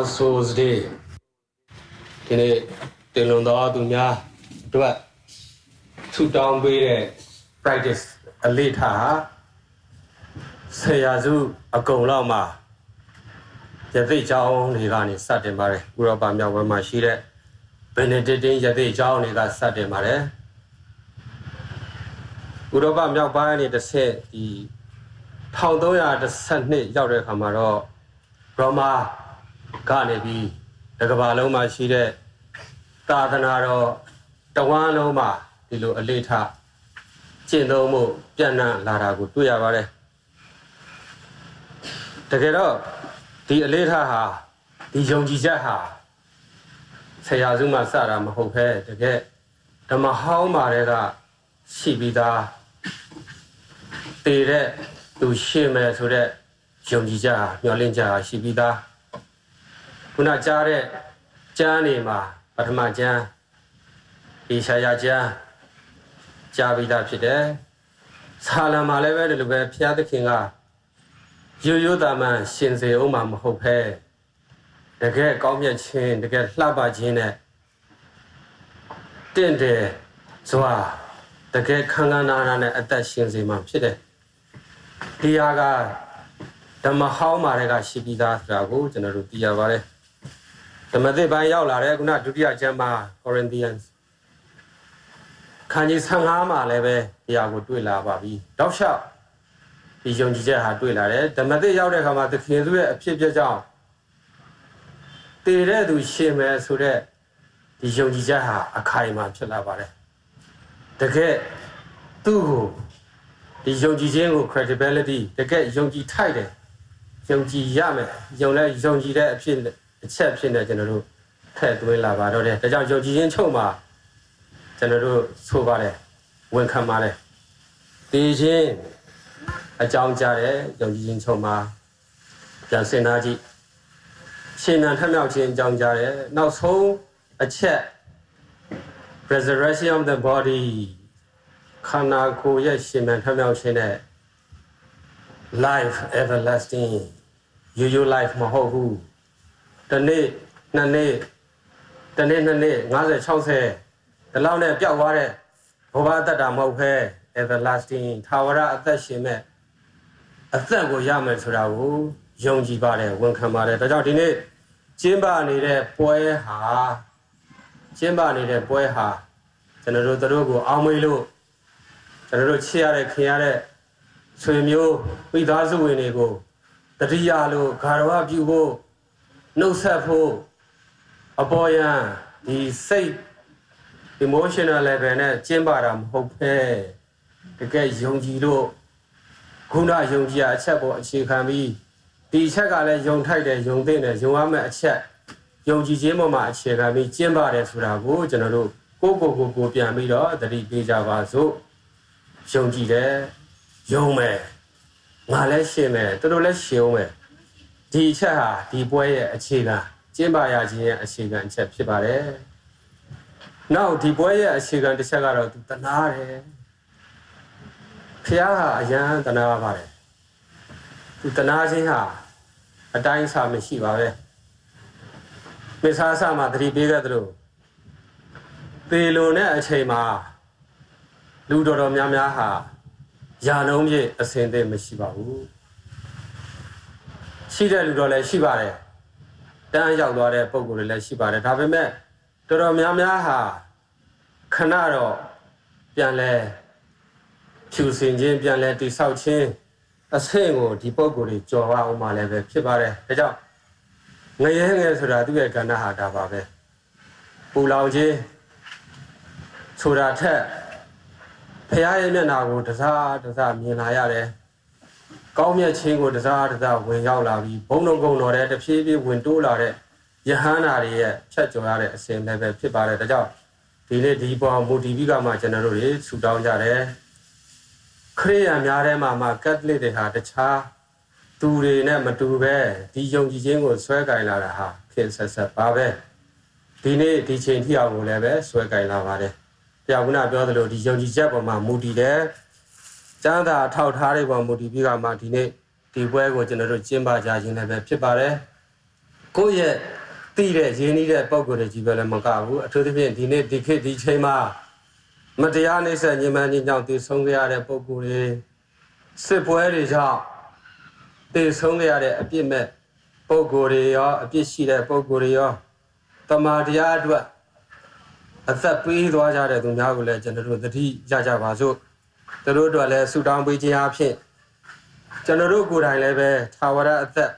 All Souls Day ဒီနေ့တင်လွန်တော်သူများအတွက်ထူတောင်းပေးတဲ့ practice အလေးထားဟာဆရာစုအကုန်လောက်မှာယသိကျောင်းတွေကနေစတင်ပါတယ်ဥရောပမြောက်ဘက်မှာရှိတဲ့ Benedictine ယသိကျောင်းတွေကစတင်ပါတယ်ဥရောပမြောက်ပိုင်းကနေတစ်ဆက်ဒီ1312ရောက်တဲ့အခါမှာတော့ရောမာ ကနေပြီးတကဘာလုံးမှာရှိတဲ့သာသနာတော်တဝမ်းလုံးမှာဒီလိုအလေးထားကျင့်သုံးမှုပြန့်နှံ့လာတာကိုတွေ့ရပါတယ်တကယ်တော့ဒီအလေးထားဟာဒီယုံကြည်ချက်ဟာဆရာစုမှစတာမဟုတ်ဘဲတကယ်ဓမ္မဟောင်းမာတဲ့ကရှိပြီးသားတည်တဲ့သူရှင်းမယ်ဆိုတဲ့ယုံကြည်ချက်ဟာမျှော်လင့်ချက်ဟာရှိပြီးသား ခုနကြားတဲ့ကျမ်းနေမှာပထမကျမ်းအေရှာယကျမ်းကြားပြီးသားဖြစ်တယ်ဆာလံမှာလည်းပဲဒီလိုပဲဘုရားသခင်ကရိုးရိုးသားမှန်ရှင်စေအောင်မှာမဟုတ်ဘဲတကယ်ကောင်းမြတ်ခြင်းတကယ်လှပခြင်းနဲ့တင့်တယ်စွာတကယ်ခန်းခန်းနာနာနဲ့အသက်ရှင်စေမှာဖြစ်တယ်ဒီဟာကဓမ္မဟောင်းမာတွေကရှိပြီးသားဆိုတာကိုကျွန်တော်တို့သိရပါတယ် ဓမ္မသစ်ပိုင်းရောက်လာတဲ့ခုနဒုတိယကျမ်းမှာ Corinthians ခန်းကြီး15မှာလည်းပဲဒီဟာကိုတွေ့လာပါပြီတောက်လျှောက်ဒီယုံကြည်ချက်ဟာတွေ့လာတယ်ဓမ္မသစ်ရောက်တဲ့အခါမှာသခင်သူရဲ့အဖြစ်အပျက်ကြောင့်တည်တဲ့သူရှင်မယ်ဆိုတဲ့ဒီယုံကြည်ချက်ဟာအခိုင်အမာဖြစ်လာပါတယ်တကယ်သူ့ကိုဒီယုံကြည်ခြင်းကို credibility တကယ်ယုံကြည်ထိုက်တယ်ယုံကြည်ရမယ်ယုံလဲယုံကြည်တဲ့အဖြစ် အချက်ဖြစ်နေကျွန်တော်တို့ထည့်သွင်းလာပါတော့တယ်ဒါကြောင့်ယုံကြည်ခြင်းချုပ်မှာကျွန်တော်တို့ဆိုပါတယ်ဝန်ခံပါတယ်တည်ခြင်းအကြောင်းကြားတဲ့ယုံကြည်ခြင်းချုပ်မှာပြန်စင်သားကြည့်ရှင်မြန်ထမြောက်ခြင်းအကြောင်းကြားတဲ့နောက်ဆုံးအချက် resurrection of the body ခန္ဓာကိုယ်ရဲ့ရှင်မြန်ထမြောက်ခြင်းနဲ့ life everlasting ရိုးရိုး life မဟုတ်ဘူး တနေ့နှစ်နေ့တနေ့နှစ်နေ့50 60ဒီလောက်နဲ့ပျောက်သွားတဲ့ဘောဘာအသက်တာမဟုတ်ဘဲ everlasting သာဝရအသက်ရှင်မဲ့အသက်ကိုရမယ်ဆိုတာကိုယုံကြည်ပါတယ်ဝန်ခံပါတယ်ဒါကြောင့်ဒီနေ့ကျင်းပနေတဲ့ပွဲဟာကျင်းပနေတဲ့ပွဲဟာကျွန်တော်တို့တို့ကိုအောင်းမေးလို့ကျွန်တော်တို့ချစ်ရတဲ့ခင်ရတဲ့ဆွေမျိုးမိသားစုဝင်တွေကိုတတိယလို့ဂါရဝပြုဖို့ နှုတ်ဆက်ဖို့အပေါ်ယံဒီစိတ် emotional level နဲ့ကျင်းပတာမဟုတ်ပဲတကယ်ယုံကြည်လို့ခုနယုံကြည်ရအချက်ပေါ်အခြေခံပြီးဒီအချက်ကလည်းယုံထိုက်တယ်ယုံသိတယ်ယုံရမယ့်အချက်ယုံကြည်ခြင်းပေါ်မှာအခြေခံပြီးကျင်းပါတယ်ဆိုတာကိုကျွန်တော်တို့ကိုကိုကိုကိုပြန်ပြီးတော့သတိပေးကြပါစို့ယုံကြည်တယ်ယုံမယ်ငါလည်းရှင်းမယ်သူတို့လည်းရှင်းအောင်မယ် ဒီအချက်ဟာဒီပွဲရဲ့အခြေခံကျင်းပါရခြင်းရဲ့အခြေခံအချက်ဖြစ်ပါတယ်နောက်ဒီပွဲရဲ့အခြေခံတစ်ချက်ကတော့သူတနာတယ်ဖះဟာအယံတနာပါတယ်သူတနာခြင်းဟာအတိုင်းအစာမရှိပါပဲမိသားစုမှာသတိပေးခဲ့သလိုသေလုံတဲ့အချိန်မှာလူတော်တော်များများဟာယာလုံးပြည့်အစင်သိမရှိပါဘူး ရှိတဲ့လူတော်လည်းရှိပါတယ်တန်းရောက်သွားတဲ့ပုံကိုယ်တွေလည်းရှိပါတယ်ဒါပေမဲ့တော်တော်များများဟာခဏတော့ပြန်လဲဖြူစင်ခြင်းပြန်လဲတိဆောက်ခြင်းအဆင့်ကိုဒီပုံကိုယ်တွေကြော်ရအောင်မှလည်းပဲဖြစ်ပါတယ်ဒါကြောင့်ငရဲငယ်ဆိုတာသူ့ရဲ့ကဏ္ဍဟာဒါပါပဲပူလောင်ခြင်းဆိုတာထက်ဖရာရဲ့မျက်နာကိုတစားတစားမြင်လာရတယ်။ ကောင်းမြတ်ခြင်းကိုတစားတစားဝင်ရောက်လာပြီးဘုံလုံးကုံတော်တဲ့တဖြည်းဖြည်းဝင်တိုးလာတဲ့ယဟန္တာတွေရဲ့ဖြတ်ကျော်ရတဲ့အစဉ်လည်းပဲဖြစ်ပါတယ်။ဒါကြောင့်ဒီနေ့ဒီပေါ်မူတီဗီကမှကျွန်တော်တို့တွေဆူတောင်းကြတယ်။ခရိယာများထဲမှာမှကက်သလစ်တွေဟာတခြားသူတွေနဲ့မတူပဲဒီယုံကြည်ခြင်းကိုဆွဲကင်လာတာဟာဖြစ်ဆက်ဆက်ပါပဲ။ဒီနေ့ဒီချိန်ထိအောင်ကိုလည်းပဲဆွဲကင်လာပါတယ်။ပြခုနပြောသလိုဒီယုံကြည်ချက်ပေါ်မှာမူတည်တယ်။ ကျမ်းသာထောက်ထားတဲ့ပေါ်မူတည်ပြီးကမှဒီနေ့ဒီပွဲကိုကျွန်တော်တို့ကျင်းပကြခြင်းလည်းပဲဖြစ်ပါတယ်။ကိုယ့်ရဲ့တည်တဲ့ရင်းနှီးတဲ့ပုံကိုယ်တွေကြီးပဲလည်းမကဘူးအထူးသဖြင့်ဒီနေ့ဒီခေတ်ဒီချိန်မှာမတရားနှိမ့်ဆက်ညှဉ်းပန်းခြင်းကြောင့်တည်ဆုံးခဲ့ရတဲ့ပုံကိုယ်တွေစစ်ပွဲတွေကြောင့်တည်ဆုံးခဲ့ရတဲ့အပြစ်မဲ့ပုံကိုယ်တွေရောအပြစ်ရှိတဲ့ပုံကိုယ်တွေရောတမာတရားအတွက်အသက်ပေးသွားကြတဲ့သူများကိုလည်းကျွန်တော်တို့သတိရကြပါစို့ သူတို့အတွက်လည်းဆုတောင်းပေးခြင်းအဖြစ်ကျွန်တော်တို့ကိုယ်တိုင်လည်းပဲသာဝရအသက်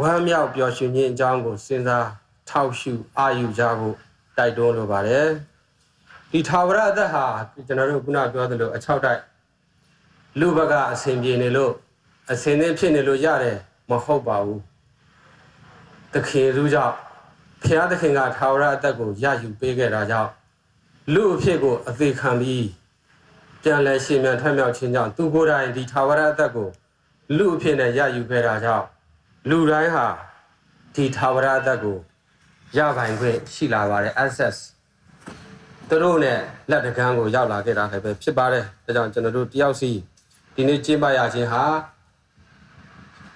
ဝမ်းမြောက်ပျော်ရွှင်ခြင်းအကြောင်းကိုစဉ်းစားထောက်ရှုအာယူကြဖို့တိုက်တွန်းလိုပါတယ်ဒီထာဝရအသက်ဟာကျွန်တော်တို့ခုနပြောသလိုအချောက်တိုက်လူဘက်ကအစဉ်ပြေနေလို့အစဉ်သင်းဖြစ်နေလို့ရတယ်မဟုတ်ပါဘူးသခင်သူကြောင့်ဖျားသခင်ကထာဝရအသက်ကိုရယူပေးခဲ့တာကြောင့်လူအဖြစ်ကိုအသေးခံပြီး ပြန်လဲရှင်မြန်ထွက်မြောက်ခြင်းကြောင့်သူကိုယ်တိုင်ဒီထာဝရအသက်ကိုလူအဖြစ်နဲ့ရယူခဲ့တာကြောင့်လူတိုင်းဟာဒီထာဝရအသက်ကိုရပိုင်ခွင့်ရှိလာပါတယ် access သူတို့ ਨੇ လက်တကမ်းကိုရောက်လာခဲ့တာလည်းပဲဖြစ်ပါတယ်ဒါကြောင့်ကျွန်တော်တို့တယောက်စီဒီနေ့ကျင်းပရခြင်းဟာ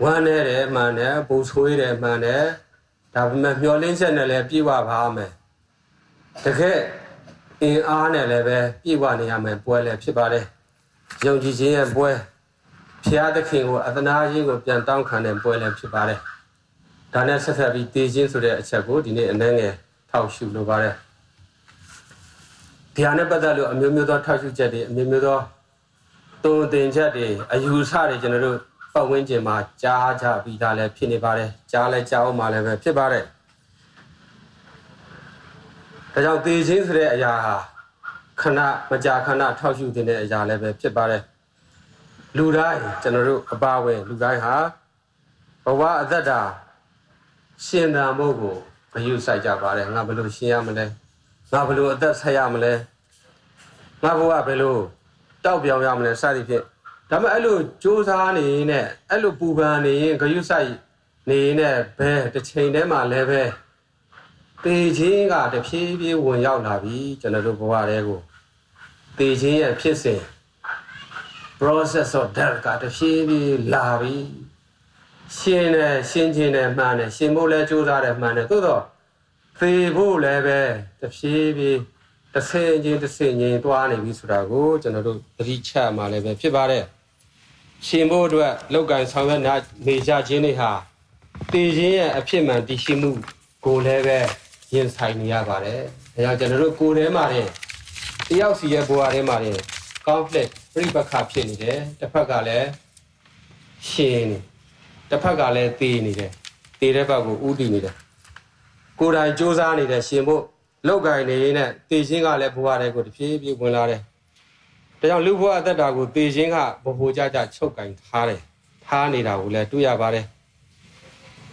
ဝမ်းနဲ့တယ်မှန်တယ်ပူဆွေးတယ်မှန်တယ်ဒါပေမဲ့မျောလင်းချက်နဲ့လည်းပြည့်ဝပါမယ်တကယ် အင်အားနဲ့လည်းပဲပြည့်ဝနေရမယ်ပွဲလည်းဖြစ်ပါတယ်ယုံကြည်ခြင်းရဲ့ပွဲဖျားသခင်ကိုအသနာခြင်းကိုပြန်တောင်းခံတဲ့ပွဲလည်းဖြစ်ပါတယ်။ဒါနဲ့ဆက်ဆက်ပြီးတည်ခြင်းဆိုတဲ့အချက်ကိုဒီနေ့အနှဲငယ်ထောက်ရှုလိုပါတယ်။ဗျာနဲ့ပတ်သက်လို့အမျိုးမျိုးသောထောက်ရှုချက်တွေအမျိုးမျိုးသောတုံတင်ချက်တွေအယူဆတွေကျွန်တော်တို့ပတ်ဝန်းကျင်မှာကြားကြပြီးသားလည်းဖြစ်နေပါတယ်။ကြားလည်းကြားအောင်မှလည်းပဲဖြစ်ပါတယ်။ ဒါကြောင့်တည်ခြင်းဆိုတဲ့အရာဟာခဏမကြာခဏထောက်ရှုတင်တဲ့အရာလည်းပဲဖြစ်ပါတယ်။လူတိုင်းကျွန်တော်တို့အပါအဝင်လူတိုင်းဟာဘဝအသက်တာရှင်သန်မှုကိုဂရုစိုက်ကြပါတယ်ငါဘယ်လိုရှင်ရမလဲငါဘယ်လိုအသက်ဆက်ရမလဲငါဘဝဘယ်လိုတောက်ပြောင်ရမလဲစသည်ဖြင့်ဒါပေမဲ့အဲ့လိုစူးစမ်းနေရင်နဲ့အဲ့လိုပူပန်နေရင်ဂရုစိုက်နေရင်နဲ့ဘယ်တစ်ချိန်တည်းမှာလည်းပဲ တေခြင်းကတဖြည်းဖြည်းဝင်ရောက်လာပြီကျွန်တော်တို့ဘဝတွေကိုတေခြင်းရဲ့ဖြစ်စဉ် process of death ကတဖြည်းဖြည်းလာပြီရှင်းတယ်ရှင်းခြင်းနဲ့မှန်တယ်ရှင်းဖို့လဲကြိုးစားတယ်မှန်တယ်သို့တော့သေဖို့လည်းပဲတဖြည်းဖြည်းတစ်ဆင့်ချင်းတစ်ဆင့်ချင်းသွားနေပြီဆိုတာကိုကျွန်တော်တို့သတိချမှလည်းပဲဖြစ်ပါတယ်ရှင်းဖို့အတွက်လောက်ကင်ဆောင်ရွက်နေကြခြင်းတွေဟာတည်ခြင်းရဲ့အဖြစ်မှန်တည်ရှိမှုကိုလည်းပဲ ရင်ဆိုင်နေရပါတယ်ဒါကြောင့်ကျွန်တော်တို့ကိုယ်ထဲမှာတဲ့တယောက်စီရဲ့ဘဝထဲမှာတဲ့ conflict ပြိပက္ခဖြစ်နေတယ်တစ်ဖက်ကလည်းရှင်းနေတစ်ဖက်ကလည်းသေနေတယ်သေတဲ့ဘက်ကိုဥတည်နေတယ်ကိုယ်တိုင်စူးစမ်းနေတယ်ရှင်ဖို့လောက်ကင်နေရင်နဲ့သေခြင်းကလည်းဘဝထဲကိုတဖြည်းဖြည်းဝင်လာတယ်ဒါကြောင့်လူဘဝအသက်တာကိုသေခြင်းကဘဘိုကြကြချုပ်ကင်ထားတယ်ထားနေတာကိုလည်းတွေ့ရပါတယ်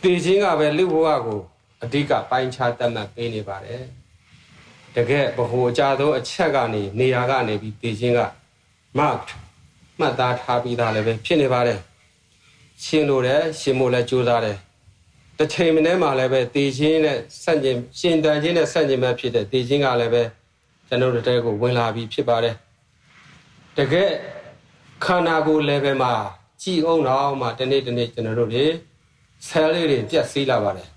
သေခြင်းကပဲလူဘဝကို အဓိကပိုင်းခြားတတ်မှတ်ပေးနေပါတယ်တကယ်ဘဘိုအကြသောအချက်ကနေနေရာကနေပြီးသေခြင်းက marked မှတ်သားထားပြီးသားလည်းပဲဖြစ်နေပါတယ်ရှင်းလို့တယ်ရှင်းဖို့လည်းကြိုးစားတယ်တစ်ချိန်မင်းမှာလည်းပဲတည်ခြင်းနဲ့ဆန့်ကျင်ရှင်တန်ခြင်းနဲ့ဆန့်ကျင်ဘက်ဖြစ်တဲ့တည်ခြင်းကလည်းပဲကျွန်တော်တို့တဲကိုဝင်လာပြီးဖြစ်ပါတယ်တကယ်ခန္ဓာကိုယ် level မှာကြည်အောင်တော့မှတနေ့တနေ့ကျွန်တော်တို့တွေဆဲလေးတွေပြက်စီးလာပါတယ်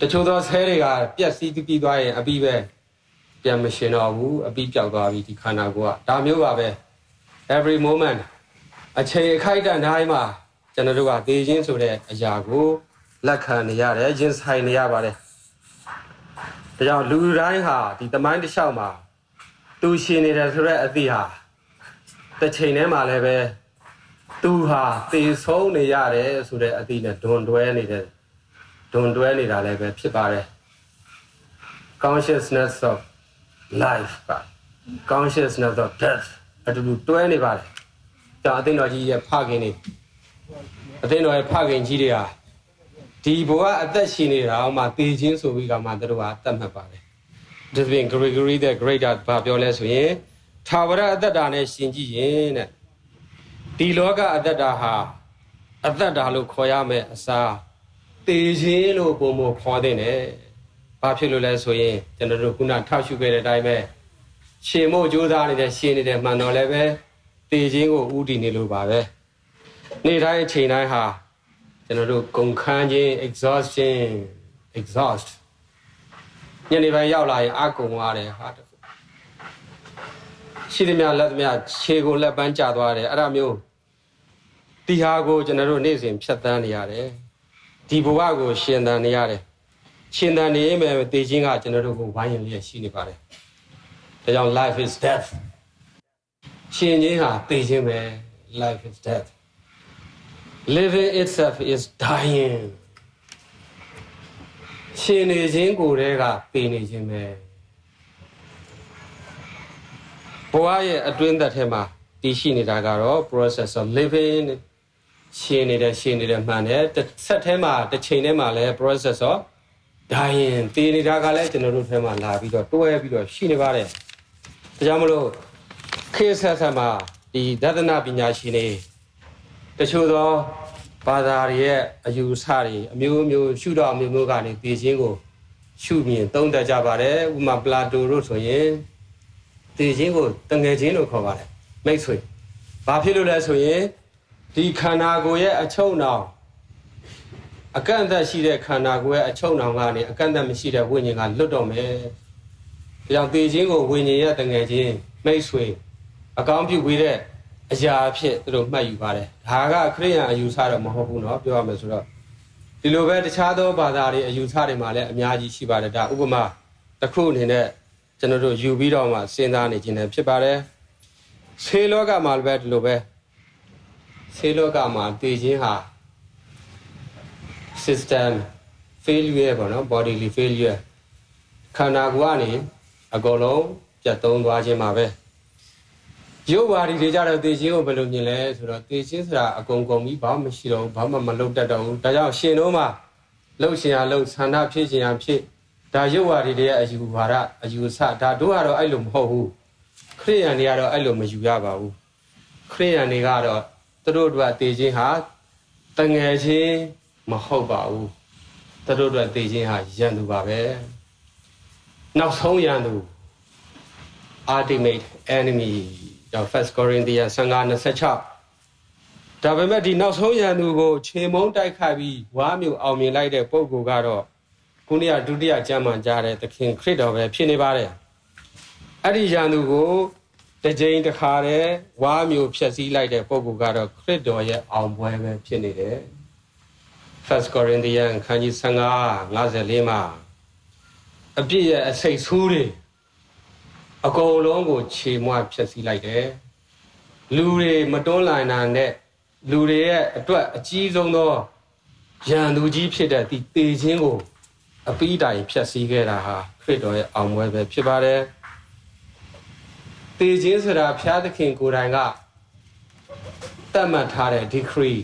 တချို့သောဆဲတွေကပြက်စီးပြီးသွားရင်အပြီးပဲပြန်မရှင်တော့ဘူးအပြီးပြောက်သွားပြီဒီခန္ဓာကိုယ်ကဒါမျိုးပါပဲ every moment အချိန်အခိုက်အတန့်တိုင်းမှာကျွန်တော်တို့ကသေခြင်းဆိုတဲ့အရာကိုလက်ခံနေရတယ်ရင်ဆိုင်နေရပါတယ်ဒါကြောင့်လူတိုင်းဟာဒီတမိုင်းတစ်လျှောက်မှာသူရှင်နေတယ်ဆိုတဲ့အသည့်ဟာတစ်ချိန်တည်းမှာလည်းပဲသူဟာသေဆုံးနေရတယ်ဆိုတဲ့အသည့်နဲ့ဒွန်တွဲနေတယ် ဒွန်တွဲနေတာလည်းပဲဖြစ်ပါတယ် consciousness of life ပါ consciousness of death အတူတူတွဲနေပါတယ်။ဒါအသိတော်ကြီးရဲ့ဖခင်နေအသိတော်ရဲ့ဖခင်ကြီးတွေဟာဒီဘဝအသက်ရှင်နေတာအောင်မှသေခြင်းဆိုပြီးကမှတို့ကတတ်မှတ်ပါတယ်။ This being Gregory the Great ကဘာပြောလဲဆိုရင်သာဝရအသက်တာနဲ့ရှင်ကြည့်ရင်တဲ့ဒီလောကအသက်တာဟာအသက်တာလို့ခေါ်ရမယ်အစား သေခြင်းလို့ပုံမခေါ်တဲ့နဲ့ဘာဖြစ်လို့လဲဆိုရင်ကျွန်တော်တို့ခုနထောက်ရှုခဲ့တဲ့အတိုင်းပဲရှင်မို့ကြိုးစားနေတဲ့ရှင်နေတဲ့မှန်တော်လည်းပဲတေခြင်းကိုဥတည်နေလို့ပါပဲနေ့တိုင်းအချိန်တိုင်းဟာကျွန်တော်တို့ကုန်ခန်းခြင်း exhaustion exhaust ညနေပိုင်းရောက်လာရင်အကုန်သွားတယ်ဟာတခုရှိသမျှလက်သမျှခြေကိုလက်ပန်းကျသွားတယ်အဲ့ဒါမျိုးဒီဟာကိုကျွန်တော်တို့နေ့စဉ်ဖြတ်သန်းနေရတယ် ဒီဘဝကိုရှင်သန်နေရတယ်ရှင်သန်နေရင်ပဲတည်ခြင်းကကျွန်တော်တို့ကိုဝိုင်းရင်လျက်ရှိနေပါတယ်ဒါကြောင့် life is death ရှင်ခြင်းဟာတည်ခြင်းပဲ life is death living itself is dying ရှင်နေခြင်းကိုယ်တည်းကတည်နေခြင်းပဲဘဝရဲ့အတွင်းသက်ထဲမှာတည်ရှိနေတာကတော့ process of living ရှင်နေတယ်ရှင်နေတယ်မှန်တယ်တစ်ဆက်ထဲမှာတစ်ချိန်ထဲမှာလည်း process of dying တည်နေတာကလည်းကျွန်တော်တို့ထဲမှာလာပြီးတော့တွဲပြီးတော့ရှိနေပါတယ်ဒါကြောင့်မလို့ခေတ်ဆက်ဆက်မှာဒီဒသနာပညာရှင်တွေတချို့သောဘာသာတွေရဲ့အယူအဆတွေအမျိုးမျိုးရှုတော့အမျိုးမျိုးကနေသိချင်းကိုရှုမြင်သုံးသပ်ကြပါတယ်ဥပမာပလာတိုတို့ဆိုရင်သိချင်းကိုတငယ်ချင်းလို့ခေါ်ပါတယ်မိတ်ဆွေဘာဖြစ်လို့လဲဆိုရင် ဒီခန္ဓာကိုယ်ရဲ့အချုပ်နှောင်အကန့်အသတ်ရှိတဲ့ခန္ဓာကိုယ်ရဲ့အချုပ်နှောင်ကနေအကန့်အသတ်မရှိတဲ့ဝိညာဉ်ကလွတ်တော့မယ်ဒါကြောင့်သိချင်းကိုဝိညာဉ်ရဲ့တငယ်ချင်းမိတ်ဆွေအကောင်းပြုပေးတဲ့အရာအဖြစ်သူတို့မှတ်ယူပါတယ်ဒါကခရိယန်အယူဆတော့မဟုတ်ဘူးเนาะပြောရမယ်ဆိုတော့ဒီလိုပဲတခြားသောဘာသာတွေအယူဆတွေမှာလည်းအများကြီးရှိပါတယ်ဒါဥပမာတစ်ခုအနေနဲ့ကျွန်တော်တို့ယူပြီးတော့မှစဉ်းစားနေခြင်းလည်းဖြစ်ပါတယ်ဆေးလောကမှာလည်းပဲဒီလိုပဲ ဆေးလောကမှာတည်ခြင်းဟာ system failure ပေါ့နော် bodily failure ခန္ဓာကိုယ်ကနေအကုန်လုံးပြတ်သုံးသွားခြင်းပါပဲရုပ်ဝါဒီတွေကြတော့သေခြင်းကိုဘယ်လိုမြင်လဲဆိုတော့သေခြင်းဆိုတာအကုန်ကုန်ပြီးဘာမှမရှိတော့ဘူးဘာမှမလုပ်တတ်တော့ဘူးဒါကြောင့်ရှင်တို့မှာလှုပ်ရှင်ရလှုပ်ဆန္ဒဖြစ်ရှင်ရဖြစ်ဒါရုပ်ဝါဒီတွေရဲ့အယူဝါဒအယူဆဒါတို့ကတော့အဲ့လိုမဟုတ်ဘူးခရိယန်တွေကတော့အဲ့လိုမယူရပါဘူးခရိယန်တွေကတော့ သူတို့တို့ကသေခြင်းဟာတငယ်ချင်းမဟုတ်ပါဘူးသူတို့တို့ကသေခြင်းဟာယန္တူပါပဲနောက်ဆုံးယန္တူ ultimate enemy ကြောင့် First Corinthians 15:26ဒါပေမဲ့ဒီနောက်ဆုံးရန်သူကိုခြေမုံတိုက်ခိုက်ပြီးဝါမျိုးအောင်မြင်လိုက်တဲ့ပုံကူကတော့ခုနကဒုတိယကျမ်းမှကြားတဲ့သခင်ခရစ်တော်ပဲဖြစ်နေပါတယ်အဲ့ဒီရန်သူကို တစ်ကြိမ်တစ်ခါတည်းဝါမျိုးဖြည့်ဆည်းလိုက်တဲ့ပုံကူကတော့ခရစ်တော်ရဲ့အောင်ပွဲပဲဖြစ်နေတယ် First Corinthians ခန်းကြီး15 54မှာအပြည့်ရဲ့အစိတ်ဆိုးတွေအကုန်လုံးကိုခြေမွဖျက်ဆီးလိုက်တယ်လူတွေမတွန်းလှန်တာနဲ့လူတွေရဲ့အတွက်အကြီးဆုံးသောရန်သူကြီးဖြစ်တဲ့ဒီတေခြင်းကိုအပိတိုင်ဖျက်ဆီးခဲ့တာဟာခရစ်တော်ရဲ့အောင်ပွဲပဲဖြစ်ပါတယ် တေခြင်းဆိုတာဘုရားသခင်ကိုယ်တိုင်ကတတ်မှတ်ထားတဲ့ decree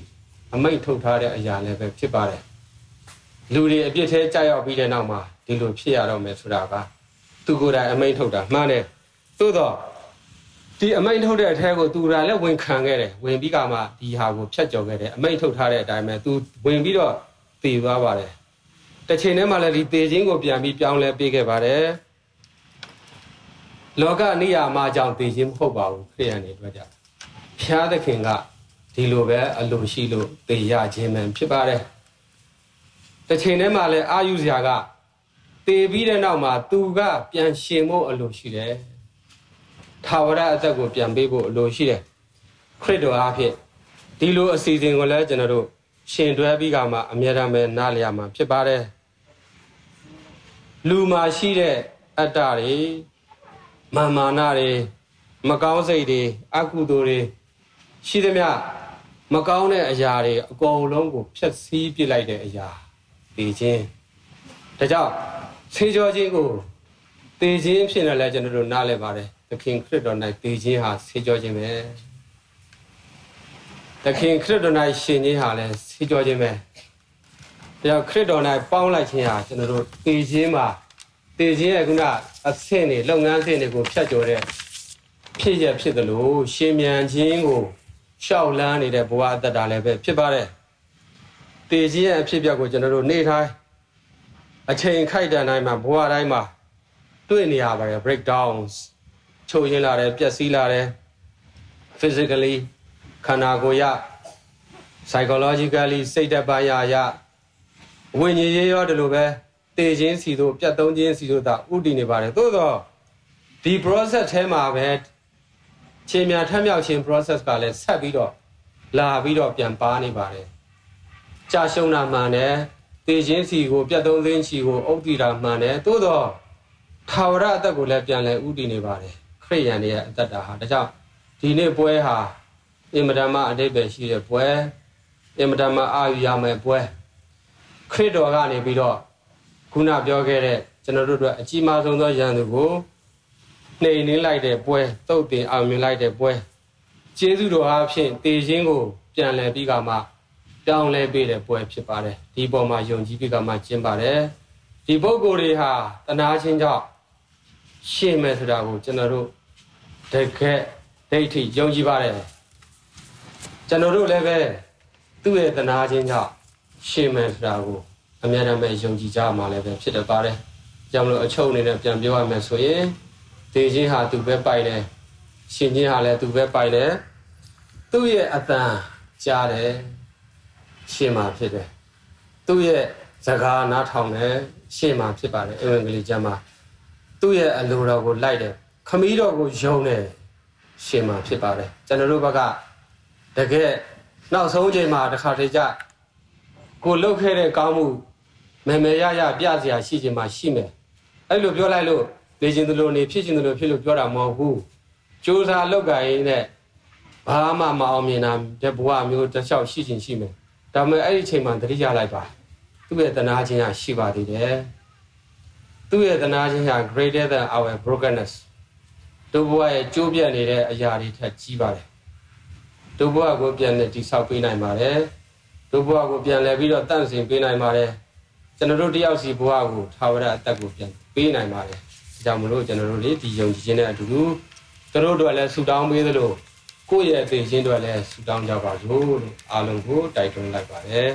အမိန့်ထုတ်ထားတဲ့အရာလည်းပဲဖြစ်ပါတယ်လူတွေအပြစ်ထဲကြောက်ရောက်ပြီးတဲ့နောက်မှာဒီလိုဖြစ်ရတော့မယ်ဆိုတာကသူကိုယ်တိုင်အမိန့်ထုတ်တာမှန်တယ်သို့တော့ဒီအမိန့်ထုတ်တဲ့အထက်ကိုသူကလည်းဝင်ခံခဲ့တယ်ဝင်ပြီးကမှဒီဟာကိုဖြတ်ကျော်ခဲ့တယ်အမိန့်ထုတ်ထားတဲ့အတိုင်းပဲသူဝင်ပြီးတော့တည်သွားပါတယ်တစ်ချိန်တည်းမှာလည်းဒီတည်ခြင်းကိုပြန်ပြီးပြောင်းလဲပေးခဲ့ပါတယ် လောကနိယာမအကြောင်းတည်ခြင်းမဟုတ်ပါဘူးခရိယန်တွေအတွက်ကြဖျားသခင်ကဒီလိုပဲအလိုရှိလို့တည်ရခြင်းမှဖြစ်ပါတယ်တစ်ချိန်တည်းမှာလည်းအာယုဇရာကတည်ပြီးတဲ့နောက်မှာသူကပြန်ရှင်ဖို့အလိုရှိတယ်ထာဝရအသက်ကိုပြန်ပေးဖို့အလိုရှိတယ်ခရစ်တော်အားဖြင့်ဒီလိုအစီအစဉ်ကိုလည်းကျွန်တော်တို့ရှင်တွဲပြီးကမှအမြဲတမ်းပဲနားလည်ရမှာဖြစ်ပါတယ်လူမှာရှိတဲ့အတ္တတွေ မာမာနတွေမကောင်းစိတ်တွေအကုသိုလ်တွေရှိသမျှမကောင်းတဲ့အရာတွေအကုန်လုံးကိုဖျက်ဆီးပစ်လိုက်တဲ့အရာဒီချင်းဒါကြောင့်ဆေးကြောခြင်းကိုတည်ခြင်းဖြစ်နေလဲကျွန်တော်တို့နားလည်ပါတယ်သခင်ခရစ်တော်၌တည်ခြင်းဟာဆေးကြောခြင်းပဲသခင်ခရစ်တော်၌ရှင်ခြင်းဟာလည်းဆေးကြောခြင်းပဲဒါကြောင့်ခရစ်တော်၌ပေါင်းလိုက်ခြင်းဟာကျွန်တော်တို့တည်ခြင်းမှာ တည်ခြင်းရဲ့ခုနအဆင့်တွေလုပ်ငန်းစဉ်တွေကိုဖြတ်ကျော်တဲ့ဖြစ်ရဖြစ်တယ်လို့ရှင်မြန်ခြင်းကိုရှောက်လန်းနေတဲ့ဘဝအသက်တာလည်းပဲဖြစ်ပါတယ်တည်ခြင်းရဲ့အဖြစ်အပျက်ကိုကျွန်တော်တို့နေ့တိုင်းအချိန်ခိုက်တန်တိုင်းမှာဘဝတိုင်းမှာတွေ့နေရပါတယ် breakdowns ချုပ်ရင်းလာတယ်ပျက်စီးလာတယ် physically ခန္ဓာကိုယ်ရ psychologically စိတ်သက်ပိုင်းရာအရဝိညာဉ်ရေးရောဒီလိုပဲ တည်ခြင်းစီတို့ပြတ်သုံးခြင်းစီတို့သာဥတည်နေပါတယ်သို့တော့ဒီ process ထဲမှာပဲချိန်မြန်ထက်မြောက်ခြင်း process ကလည်းဆက်ပြီးတော့လာပြီးတော့ပြန်ပါနေပါတယ်ကြာရှုံးတာမှန်တယ်တည်ခြင်းစီကိုပြတ်သုံးခြင်းစီကိုဥတည်တာမှန်တယ်သို့တော့ထာဝရအသက်ကိုလည်းပြန်လဲဥတည်နေပါတယ်ခရိယန်တွေရဲ့အသက်တာဟာဒါကြောင့်ဒီနေ့ပွဲဟာအင်မတန်မှအတိတ်ပဲရှိတဲ့ပွဲအင်မတန်မှအာယူရမယ်ပွဲခရစ်တော်ကနေပြီးတော့ ခုနပြောခဲ့တဲ့ကျွန်တော်တို့အတွက်အကြီးမားဆုံးသောယန္တုကိုနှိမ်နှင်းလိုက်တဲ့ပွဲတုတ်တင်အောင်မြင်လိုက်တဲ့ပွဲကျေးဇူးတော်အားဖြင့်တေခြင်းကိုပြန်လည်ပြီးကမှပြောင်းလဲပေးတဲ့ပွဲဖြစ်ပါတယ်ဒီပေါ်မှာယုံကြည်ပြီးကမှကျင်းပါတယ်ဒီပုဂ္ဂိုလ်တွေဟာတနာချင်းကြောင့်ရှင်းမယ်ဆိုတာကိုကျွန်တော်တို့တကယ်ဒိဋ္ဌိယုံကြည်ပါတယ်ကျွန်တော်တို့လည်းပဲသူ့ရဲ့တနာချင်းကြောင့်ရှင်းမယ်ဆိုတာကို အများအားဖြင့်ယုံကြည်ကြမှာလည်းပဲဖြစ်တတ်ပါတယ်ကြောင့်မလို့အချုပ်အနေနဲ့ပြန်ပြောရမယ်ဆိုရင်ဒေချင်းဟာသူပဲပိုက်တယ်ရှင်ချင်းဟာလည်းသူပဲပိုက်တယ်သူ့ရဲ့အတန်ကြားတယ်ရှင်းမှာဖြစ်တယ်သူ့ရဲ့စကားနားထောင်တယ်ရှင်းမှာဖြစ်ပါတယ်အင်္ဂလိပ်ကျမ်းမှာသူ့ရဲ့အလိုတော်ကိုလိုက်တယ်ခမီးတော်ကိုယုံတယ်ရှင်းမှာဖြစ်ပါတယ်ကျွန်တော်တို့ဘက်ကတကယ်နောက်ဆုံးချိန်မှာတစ်ခါတည်းကြကိုလှုပ်ခဲ့တဲ့ကောင်းမှု မေမေရရပြစရာရှိခြင်းမှာရှိမယ်အဲ့လိုပြောလိုက်လို့လေခြင်းသလိုနေဖြစ်ခြင်းသလိုဖြစ်လို့ပြောတာမဟုတ်ဘူးစူးစမ်းလောက်ကရင်နဲ့ဘာမှမအောင်မြင်တာတဲ့ဘဝမျိုးတစ်လျှောက်ရှိခြင်းရှိမယ်ဒါပေမဲ့အဲ့ဒီချိန်မှာတတိယလိုက်ပါသူ့ရဲ့တနာခြင်းဟာရှိပါသေးတယ်သူ့ရဲ့တနာခြင်းဟာ greater than our brokenness တို့ဘဝရဲ့ကျိုးပြတ်နေတဲ့အရာတွေထက်ကြီးပါတယ်တို့ဘဝကိုပြန်လဲတိဆောက်ပေးနိုင်ပါတယ်တို့ဘဝကိုပြန်လဲပြီးတော့တန့်စင်ပေးနိုင်ပါတယ် ကျွန်တော်တို့တယောက်စီဘဝကိုထာဝရအသက်ကိုပြန်ပေးနိုင်ပါတယ်ဒါကြောင့်မလို့ကျွန်တော်တို့လေဒီယုံကြည်ခြင်းနဲ့အတူတူတို့တို့လည်းဆူတောင်းပေးသလိုကိုယ့်ရဲ့အသေးချင်းတွေလည်းဆူတောင်းကြပါစို့လို့အားလုံးကိုတိုက်တွန်းလိုက်ပါတယ်